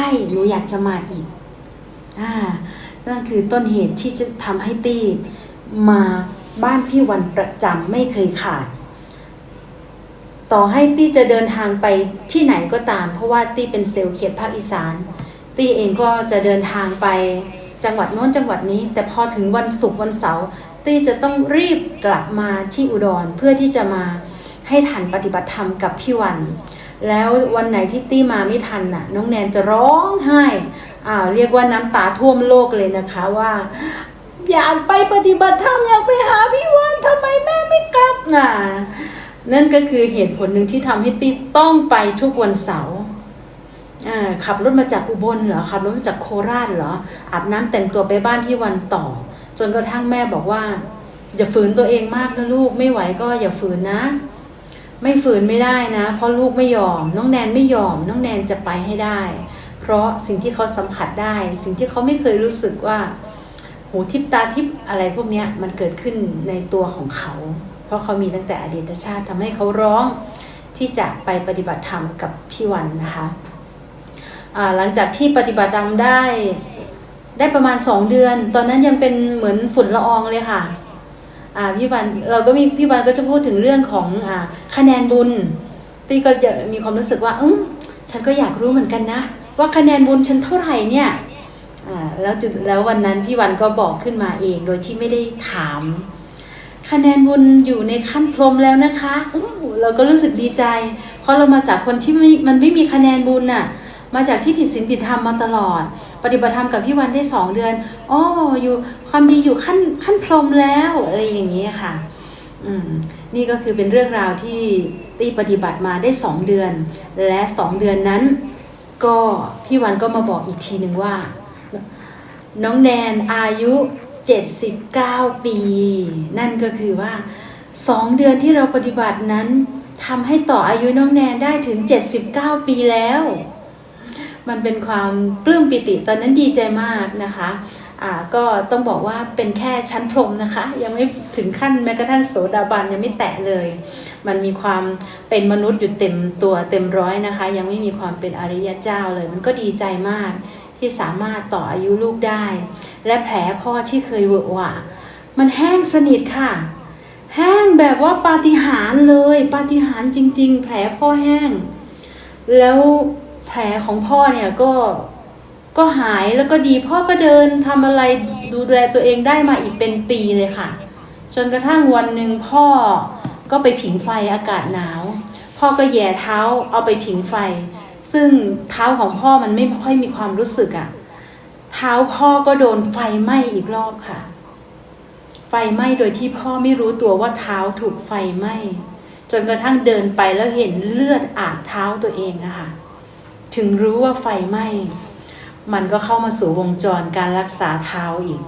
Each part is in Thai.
ช่หนูอยากจะมาอีกอ่านั่นคือต้นเหตุที่จะทำให้ตี้มาบ้านพี่วันประจำไม่เคยขาด ต่อให้ตี้จะเดินทางไปที่ไหนก็ตาม เพราะว่าตี้เป็นเซลล์เขตภาคอีสาน ตี้เองก็จะเดินทางไปจังหวัดโน้นจังหวัดนี้ แต่พอถึงวันศุกร์วันเสาร์ตี้จะต้องรีบกลับมาที่อุดรเพื่อที่จะมาให้ทันปฏิบัติธรรมกับพี่วัน แล้ววันไหนที่ตี้มาไม่ทันน่ะ น้องแนนจะร้องไห้อ่าเรียกว่าน้ำตาท่วมโลกเลยนะคะว่าอยากไปปฏิบัติธรรมอยากไปหาพี่วันทำไมแม่ไม่กลับน่ะนั่นก็คือเหตุผลหนึ่งที่ทำให้ตี้ต้องไปทุกวันเสาร์อ่าขับรถมาจากอุบลเหรอขับรถมาจากโคราชเหรออาบน้ำแต่งตัวไปบ้านพี่วันต่อ จนกระทั่งแม่บอกว่า อย่าฝืนตัวเองมากนะลูกไม่ไหวก็อย่าฝืนนะ ไม่ฝืนไม่ได้นะ เพราะลูกไม่ยอม น้องแนนไม่ยอม น้องแนนจะไปให้ได้ เพราะสิ่งที่เขาสัมผัสได้ สิ่งที่เขาไม่เคยรู้สึกว่า หูทิพตาทิพอะไรพวกนี้มันเกิดขึ้นในตัวของเขา เพราะเขามีตั้งแต่อดีตชาติทำให้เขาร้องที่จะไปปฏิบัติธรรมกับพี่วันนะคะหลังจากที่ปฏิบัติธรรมได้ได้ประมาณสองเดือน ตอนนั้นยังเป็นเหมือนฝุ่นละอองเลยค่ะ พี่วันเราก็มีพี่วันก็จะพูดถึงเรื่องของอคะแนนบุญตีก็จะมีความรู้สึกว่าอืมฉันก็อยากรู้เหมือนกันนะ ว่าคะแนนบุญฉันเท่าไหร่เนี่ยอ่าแล้วจุดแล้ววันนั้นพี่วันก็บอกขึ้นมาเองโดยที่ไม่ได้ถาม คะแนนบุญอยู่ในขั้นพรมแล้วนะคะอเราก็รู้สึกดีใจ เพราะเรามาจากคนที่มันไม่มีคะแนนบุญน่ะมาจากที่ผิดศีลผิดธรรมมาตลอด ปฏิบัติธรรมกับพี่วันได้สองเดือนอ๋ออยู่ความดีอยู่ขั้นขั้นพรมแล้วอะไรอย่างนี้ค่ะ อืมนี่ก็คือเป็นเรื่องราวที่ตีปฏิบัติมาได้สองเดือน และสองเดือนนั้น ก็พี่วันก็มาบอกอีกทีหนึ่งว่า น้องแนนอายุ 79 ปี นั่นก็คือว่าสองเดือนที่เราปฏิบัตินั้นทำให้ต่ออายุน้องแนนได้ถึง 79 ปีแล้ว มันเป็นความปลื้มปิติตอนนั้นดีใจมากนะคะอ่าก็ต้องบอกว่าเป็นแค่ชั้นพรมนะคะ ยังไม่ถึงขั้นแม้กระทั่งโสดาบันยังไม่แตะเลย มันมีความเป็นมนุษย์อยู่เต็มตัวเต็มร้อยนะคะ ยังไม่มีความเป็นอริยเจ้าเลย มันก็ดีใจมากที่สามารถต่ออายุลูกได้ และแผลพ่อที่เคยเวอะหวะมันแห้งสนิทค่ะ แห้งแบบว่าปาฏิหาริย์เลยปาฏิหาริย์จริง ๆ แผลพ่อแห้ง แล้ว แผลของพ่อเนี่ยก็ก็หายแล้วก็ดีพ่อก็เดินทำอะไรดูแลตัวเองได้มาอีกเป็นปีเลยค่ะ จนกระทั่งวันหนึ่งพ่อก็ไปผิงไฟอากาศหนาว พ่อก็แย่เท้าเอาไปผิงไฟ ซึ่งเท้าของพ่อมันไม่ค่อยมีความรู้สึกอะเท้าพ่อก็โดนไฟไหม้อีกรอบค่ะ ไฟไหม้โดยที่พ่อไม่รู้ตัวว่าเท้าถูกไฟไหม้จนกระทั่งเดินไปแล้วเห็นเลือดอาบเท้าตัวเองนะคะ ถึงรู้ว่าไฟไหม้มันก็เข้ามาสู่วงจรการรักษาเท้าอีก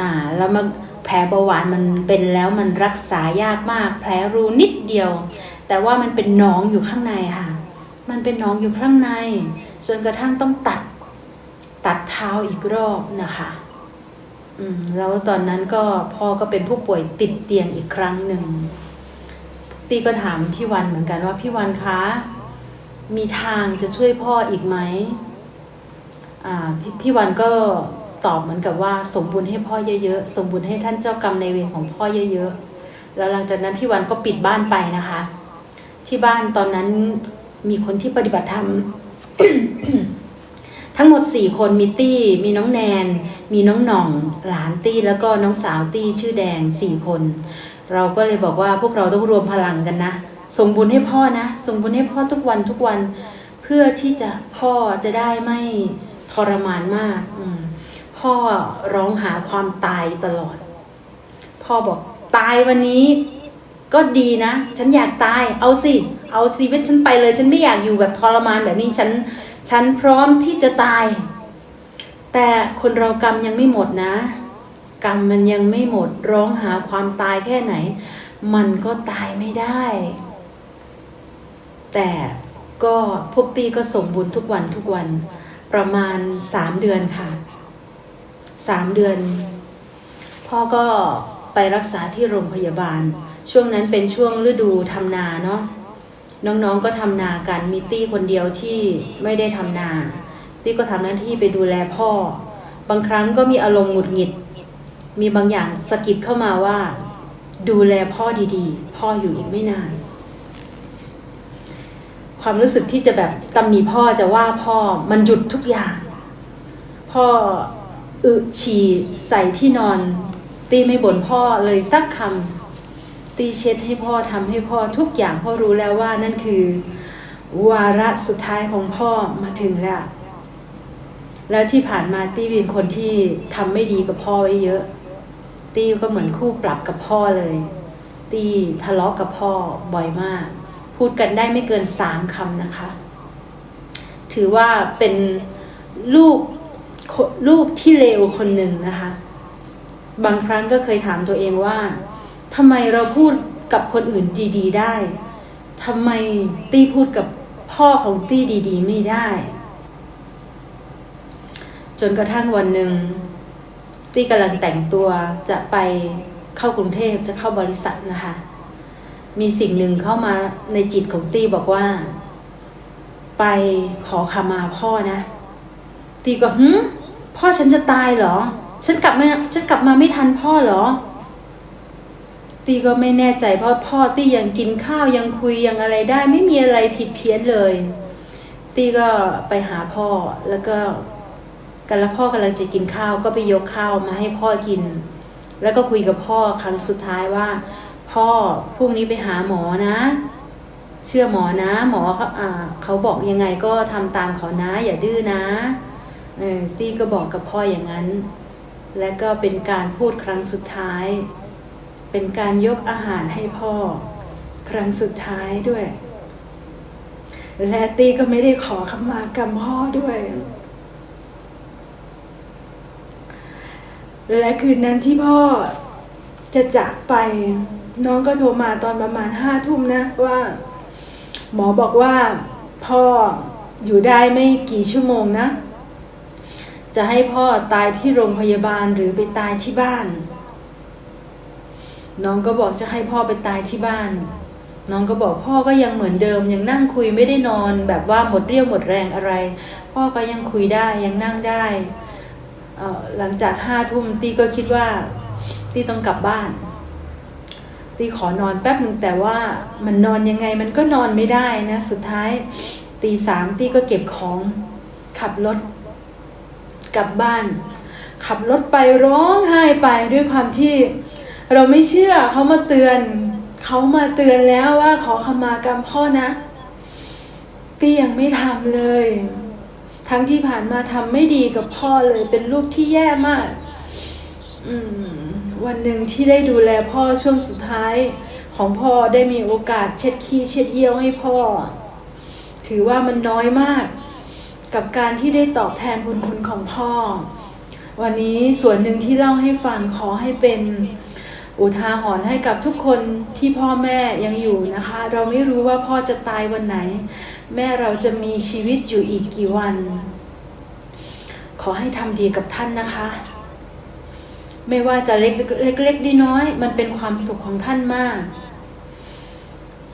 อ่า แล้วมาแผลเบาหวานมันเป็นแล้วมันรักษายากมาก แผลรูนิดเดียว แต่ว่ามันเป็นหนองอยู่ข้างในค่ะ มันเป็นหนองอยู่ข้างใน จนกระทั่งต้องตัด ตัดเท้าอีกรอบนะคะ อืม แล้วตอนนั้นก็พ่อก็เป็นผู้ป่วยติดเตียงอีกครั้งหนึ่งตีก็ถามพี่วันเหมือนกันว่าพี่วันคะ มีทางจะช่วยพ่ออีกไหมอ่าพพี่วันก็ตอบเหมือนกับว่า สมบุญให้พ่อเยอะๆ สมบุญให้ท่านเจ้ากรรมในเวรของพ่อเยอะๆ แล้วหลังจากนั้นพี่วันก็ปิดบ้านไปนะคะ ที่บ้านตอนนั้นมีคนที่ปฏิบัติธรรมทั้งหมดสี่คนมีตี้ มีน้องแนน มีน้องหน่อง หลานตี้แล้วก็น้องสาวตี้ชื่อแดงสี่คน เราก็เลยบอกว่าพวกเราต้องรวมพลังกันนะ ส่งบุญให้พ่อนะ ส่งบุญให้พ่อทุกวันทุกวัน เพื่อที่จะพ่อจะได้ไม่ทรมานมากอมพ่อร้องหาความตายตลอด พ่อบอกตายวันนี้ก็ดีนะ ฉันอยากตาย เอาสิ เอาชีวิตฉันไปเลย ฉันไม่อยากอยู่แบบทรมานแบบนี้ ฉัน ฉันพร้อมที่จะตาย แต่คนเรากรรมยังไม่หมดนะ กรรมมันยังไม่หมด ร้องหาความตายแค่ไหน มันก็ตายไม่ได้ แต่ก็พวกตีก็ส่งบุญทุกวันทุกวัน ประมาณสามเดือนค่ะสามเดือน พ่อก็ไปรักษาที่โรงพยาบาล ช่วงนั้นเป็นช่วงฤดูทำนาเนาะน้องๆก็ทำนากันมีตี้คนเดียวที่ไม่ได้ทำนา ตี้ก็ทำหน้าที่ไปดูแลพ่อ บางครั้งก็มีอารมณ์หงุดหงิด มีบางอย่างสะกิดเข้ามาว่า ดูแลพ่อดีๆ พ่ออยู่อีกไม่นาน ความรู้สึกที่จะแบบตำหนิพ่อจะว่าพ่อมันหยุดทุกอย่าง พ่ออึฉี่ใส่ที่นอน ตีไม่บ่นพ่อเลยสักคำตีเช็ดให้พ่อทำให้พ่อทุกอย่างพ่อรู้แล้วว่านั่นคือ วาระสุดท้ายของพ่อมาถึงแล้ว แล้วที่ผ่านมาตี้เป็นคนที่ทำไม่ดีกับพ่อไว้เยอะ ตี้ก็เหมือนคู่ปรับกับพ่อเลย ตี้ทะเลาะกับพ่อบ่อยมาก พูดกันได้ไม่เกินสามคำนะคะ ถือว่าเป็นลูกลูกที่เลวคนหนึ่งนะคะ บางครั้งก็เคยถามตัวเองว่าทำไมเราพูดกับคนอื่นดี ๆ ได้ทำไมตี้พูดกับพ่อของตี้ดี ๆ ไม่ได้ จนกระทั่งวันหนึ่ง ตี้กำลังแต่งตัวจะไปเข้ากรุงเทพจะเข้าบริษัทนะคะ มีสิ่งหนึ่งเข้ามาในจิตของตี้บอกว่า ไปขอขมาพ่อนะตี้ก็หึพ่อฉันจะตายเหรอ ฉันกลับมาฉันกลับมาไม่ทันพ่อเหรอ ตีก็ไม่แน่ใจเพราะพ่อตี้ยังกินข้าวยังคุยยังอะไรได้ ไม่มีอะไรผิดเพี้ยนเลย ตีก็ไปหาพ่อแล้วก็กันแล้วพ่อกำลังจะกินข้าวก็ไปยกข้าวมาให้พ่อกิน แล้วก็คุยกับพ่อครั้งสุดท้ายว่า พ่อพรุ่งนี้ไปหาหมอนะ เชื่อหมอนะ หมอเขาอ่าเขาบอกยังไงก็ทำตามเขานะ อย่าดื้อนะเออตี้ก็บอกกับพ่ออย่างนั้น และก็เป็นการพูดครั้งสุดท้าย เป็นการยกอาหารให้พ่อ ครั้งสุดท้ายด้วย และตี้ก็ไม่ได้ขอขมากรรมพ่อด้วยและคืนนั้นที่พ่อจะจากไป น้องก็โทรมาตอนประมาณห้าทุ่มนะว่า หมอบอกว่าพ่ออยู่ได้ไม่กี่ชั่วโมงนะ จะให้พ่อตายที่โรงพยาบาลหรือไปตายที่บ้าน น้องก็บอกจะให้พ่อไปตายที่บ้าน น้องก็บอกพ่อก็ยังเหมือนเดิม ยังนั่งคุยไม่ได้นอน แบบว่าหมดเรี่ยวหมดแรงอะไร พ่อก็ยังคุยได้ยังนั่งได้หลังจากห้าทุ่มตีก็คิดว่าตีต้องกลับบ้าน ตีขอนอนแป๊บหนึ่งแต่ว่ามันนอนยังไงมันก็นอนไม่ได้นะ สุดท้ายตีสามตีก็เก็บของขับรถกลับบ้าน ขับรถไปร้องไห้ไปด้วยความที่เราไม่เชื่อเขามาเตือนเขามาเตือนแล้วว่าขอขมากรรมพ่อนะตียังไม่ทำเลย ทั้งที่ผ่านมาทำไม่ดีกับพ่อเลย เป็นลูกที่แย่มาก อืม วันหนึ่งที่ได้ดูแลพ่อช่วงสุดท้ายของพ่อได้มีโอกาสเช็ดขี้เช็ดเยี่ยวให้พ่อ ถือว่ามันน้อยมาก กับการที่ได้ตอบแทนบุญคุณของพ่อ วันนี้ส่วนหนึ่งที่เล่าให้ฟังขอให้เป็นอุทาหรณ์ให้กับทุกคนที่พ่อแม่ยังอยู่นะคะ เราไม่รู้ว่าพ่อจะตายวันไหน แม่เราจะมีชีวิตอยู่อีกกี่วัน ขอให้ทำดีกับท่านนะคะ ไม่ว่าจะเล็กเล็กๆน้อยๆมันเป็นความสุขของท่านมาก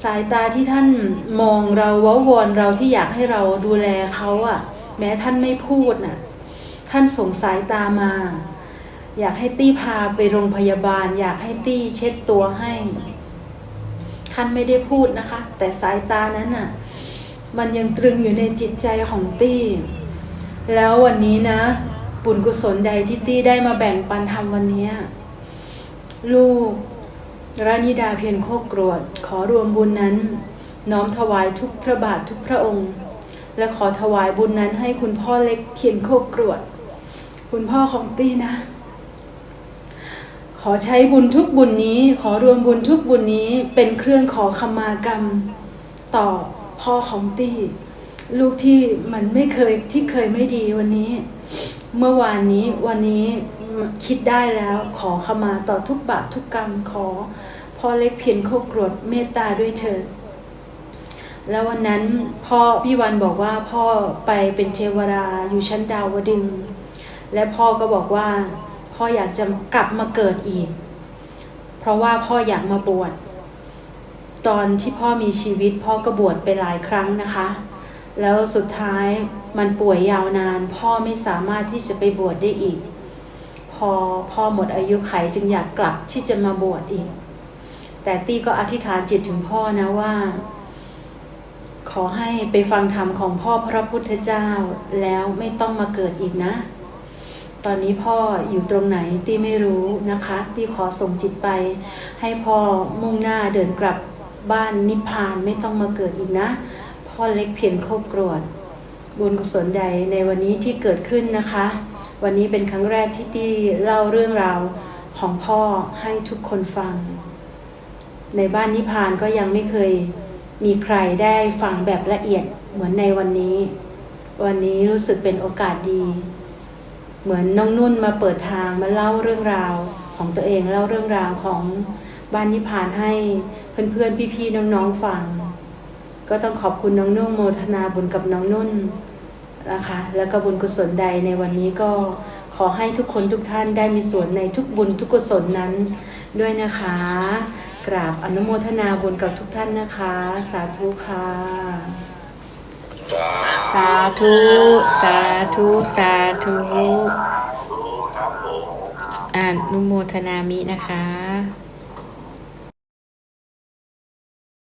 สายตาที่ท่านมองเราเว้าวอนเราที่อยากให้เราดูแลเขาอะแม้ท่านไม่พูดน่ะ ท่านส่งสายตามา อยากให้ตี้พาไปโรงพยาบาล อยากให้ตี้เช็ดตัวให้ ท่านไม่ได้พูดนะคะ แต่สายตานั้นน่ะ มันยังตรึงอยู่ในจิตใจของตี้ แล้ววันนี้นะ บุญกุศลใดที่ตี้ได้มาแบ่งปันทำวันนี้ ลูกรานิดาเพียรโคกรวด ขอรวมบุญนั้น น้อมถวายทุกพระบาททุกพระองค์ และขอถวายบุญนั้นให้คุณพ่อเล็กเพียรโคกรวด คุณพ่อของตี้นะ ขอใช้บุญทุกบุญนี้ ขอรวมบุญทุกบุญนี้เป็นเครื่องขอขมากรรม ต่อพ่อของตี้ลูกที่มันไม่เคยที่เคยไม่ดีวันนี้ เมื่อวานนี้วันนี้คิดได้แล้วขอขมาต่อทุกบาปทุกกรรมขอพ่อเล็กเพียรโคกรวดเมตตาด้วยเถิดแล้ววันนั้นพ่อพี่วันบอกว่าพ่อไปเป็นเทวดาอยู่ชั้นดาวดึง และพ่อก็บอกว่า พ่ออยากจะกลับมาเกิดอีก เพราะว่าพ่ออยากมาบวชตอนที่พ่อมีชีวิตพ่อก็บวชไปหลายครั้งนะคะ แล้วสุดท้ายมันป่วยยาวนาน พ่อไม่สามารถที่จะไปบวชได้อีก พอพ่อหมดอายุไขจึงอยากกลับที่จะมาบวชอีก แต่ตี้ก็อธิษฐานจิตถึงพ่อนะว่า ขอให้ไปฟังธรรมของพ่อพระพุทธเจ้าแล้วไม่ต้องมาเกิดอีกนะ ตอนนี้พ่ออยู่ตรงไหนตี้ไม่รู้นะคะ ตี้ขอส่งจิตไป ให้พ่อมุ่งหน้าเดินกลับบ้านนิพพานไม่ต้องมาเกิดอีกนะ พ่อเล็กเพียงโคบกรวด บุญกุศลใดในวันนี้ที่เกิดขึ้นนะคะ วันนี้เป็นครั้งแรกที่ตี้เล่าเรื่องราวของพ่อให้ทุกคนฟัง ในบ้านนิพานก็ยังไม่เคยมีใครได้ฟังแบบละเอียดเหมือนในวันนี้ วันนี้รู้สึกเป็นโอกาสดี เหมือนน้องนุ่นมาเปิดทางมาเล่าเรื่องราวของตัวเองเล่าเรื่องราวของบ้านนิพานให้เพื่อนๆพี่ๆน้องๆฟัง ก็ต้องขอบคุณน้องนุ่นโมทนาบุญกับน้องนุ่นนะคะ แล้วก็บุญกุศลใดในวันนี้ก็ขอให้ทุกคนทุกท่านได้มีส่วนในทุกบุญทุกกุศลนั้นด้วยนะคะ กราบอนุโมทนาบุญกับทุกท่านนะคะ สาธุค่ะ สาธุ สาธุ สาธุครับผมอนุโมทนามินะคะ